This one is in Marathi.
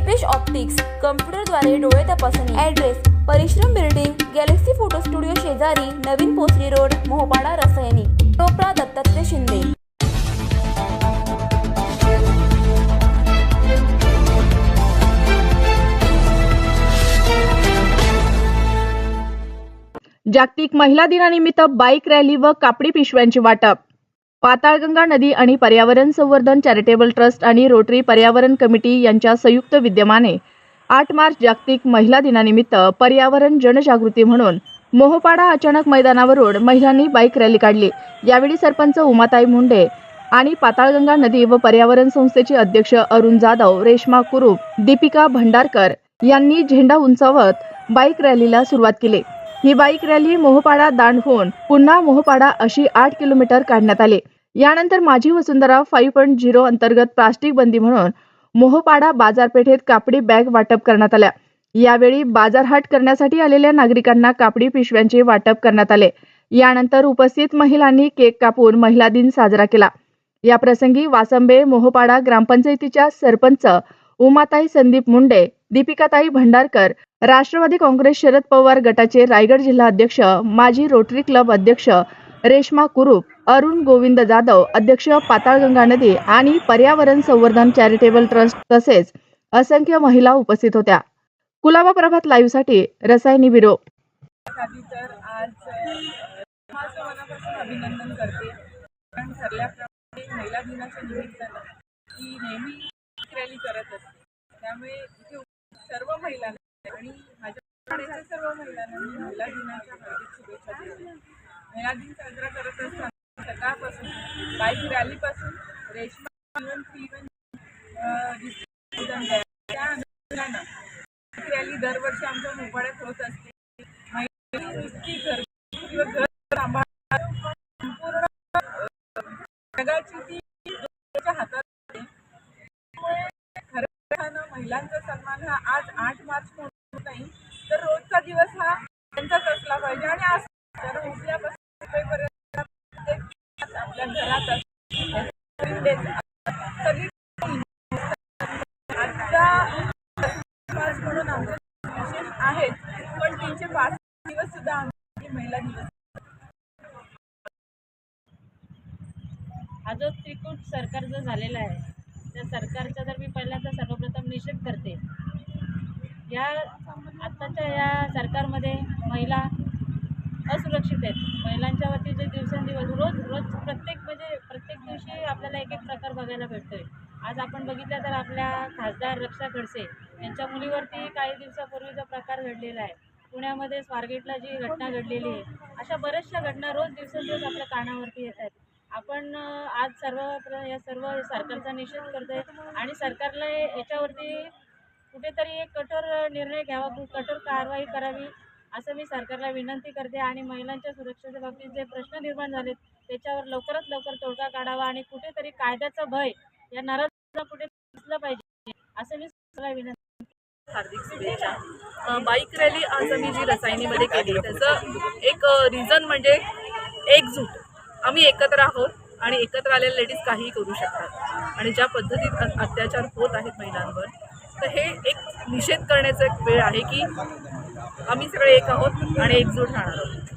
दीपेश ऑप्टिक्स कम्प्युटरद्वारे डोळे तपासणी ॲड्रेस परिश्रम बिल्डिंग गॅलेक्सी फोटो स्टुडिओ शेजारी नवीन पोसरी रोड मोहपाडा रसायनी टोपरा दत्तात्रय शिंदे. जागतिक महिला दिनानिमित्त बाईक रॅली व कापडी पिशव्यांची वाटप. पाताळगंगा नदी आणि पर्यावरण संवर्धन चॅरिटेबल ट्रस्ट आणि रोटरी पर्यावरण कमिटी यांच्या संयुक्त विद्यमाने आठ मार्च जागतिक महिला दिनानिमित्त पर्यावरण जनजागृती म्हणून मोहपाडा अचानक मैदानावरून महिलांनी बाईक रॅली काढली. यावेळी सरपंच उमाताई मुंडे आणि पाताळगंगा नदी व पर्यावरण संस्थेचे अध्यक्ष अरुण जाधव रेश्मा कुरूप दीपिका भंडारकर यांनी झेंडा उंचावत बाईक रॅलीला सुरुवात केली. ही बाईक रॅली मोहपाडा दांड होऊन पुन्हा मोहपाडा अशी आठ किलोमीटर काढण्यात आली. यानंतर Majhi Vasundhara five point zero अंतर्गत प्लास्टिक बंदी म्हणून मोहपाडा बाजारपेठेत कापडी बॅग वाटप करण्यात आल्या. यावेळी बाजारहाट करण्यासाठी आलेल्या नागरिकांना कापडी पिशव्यांचे वाटप करण्यात आले. यानंतर उपस्थित महिलांनी केक कापून महिला दिन साजरा केला. या प्रसंगी वासंबे मोहपाडा ग्रामपंचायतीच्या सरपंच उमाताई संदीप मुंडे दीपिकाताई भंडारकर राष्ट्रवादी काँग्रेस शरद पवार गटाचे रायगड जिल्हा अध्यक्ष माजी रोटरी क्लब अध्यक्ष रेश्मा कुरूप अरुण गोविंद जाधव अध्यक्ष पाताळगंगा नदी आणि पर्यावरण संवर्धन चॅरिटेबल ट्रस्ट तसेच असंख्य महिला उपस्थित होत्या. कुलाबा प्रभात लाईव्हसाठी रसायनी बिरो अभिनंदन करते. कारण ठरल्याप्रमाणे महिला दिनाच्या निमित्तानं ती नेहमी रॅली करत असते. त्यामुळे इथे सर्व महिलांना आणि माझ्या सर्व महिलांना महिला दिनाच्या हार्दिक शुभेच्छा देते. महिला दिन साजरा करत असताना सकाळपासून बाईक रॅलीपासून रेशमा इव्हन त्या अनुषंगानं रॅली दरवर्षी आमच्या मोपाड्यात होत असते. महिलांनी घर किंवा घर सांभाळ संपूर्ण जगाची ती हातात असते. त्यामुळे खरं अर्थानं महिलांचा सन्मान हा आज आठ मार्च म्हणून होत नाही. तर रोजचा दिवस हा त्यांचाच असला पाहिजे आणि आज तर उठल्यापासून झोपेपर्यंत प्रत्येक आपल्या घरात सगळी म्हणून आमचे विशेष आहेत पण तीनशे पाच दिवस सुद्धा आमची महिला दिवस हा जो त्रिकूट सरकार जो झालेला आहे त्या सरकारचा तर मी पहिल्यांदा सर्वप्रथम निषेध करते या आत्ताच्या या सरकारमध्ये महिला असुरक्षित आहेत. महिलांच्या वरती जे दिवसेंदिवस रोज रोज प्रत्येक म्हणजे प्रत्येक दिवशी आपल्याला एक एक प्रकार बघायला भेटतो आहे आज आपण बघितलं तर आपल्या खासदार रक्षा खडसे यांच्या मुलीवरती काही दिवसापूर्वीचा प्रकार घडलेला आहे पुण्यामध्ये स्वारगेटला जी घटना घडलेली आहे अशा बऱ्याचशा घटना रोज दिवसेंदिवस आपल्या कानावरती येत आहेत. आपण आज सर्वप्र या सर्व सरकारचा निषेध आहे आणि सरकारला याच्यावरती कुठेतरी एक कठोर निर्णय घ्यावा कठोर कारवाई करावी असं मी सरकारला विनंती करते आणि महिलांच्या सुरक्षेच्या बाबतीत जे प्रश्न निर्माण झालेत त्याच्यावर लवकरात लवकर तोडगा काढावा आणि कुठेतरी कायद्याचा भय या नाराज कुठे दिसलं पाहिजे असं मी सरकारला विनंती हार्दिक शुभेच्छा. बाईक रॅली आज आम्ही जी रसायनीमध्ये केली त्याचं एक रिझन म्हणजे एकजूट. आम्ही एकत्र आहोत आणि एकत्र आलेल्या लेडीज काहीही करू शकतात. आणि ज्या पद्धतीत अत्याचार होत आहेत महिलांवर तर हे एक निषेध करण्याचा एक वेळ आहे की आम्ही सगळे एक आहोत आणि एकजूट राहणार आहोत.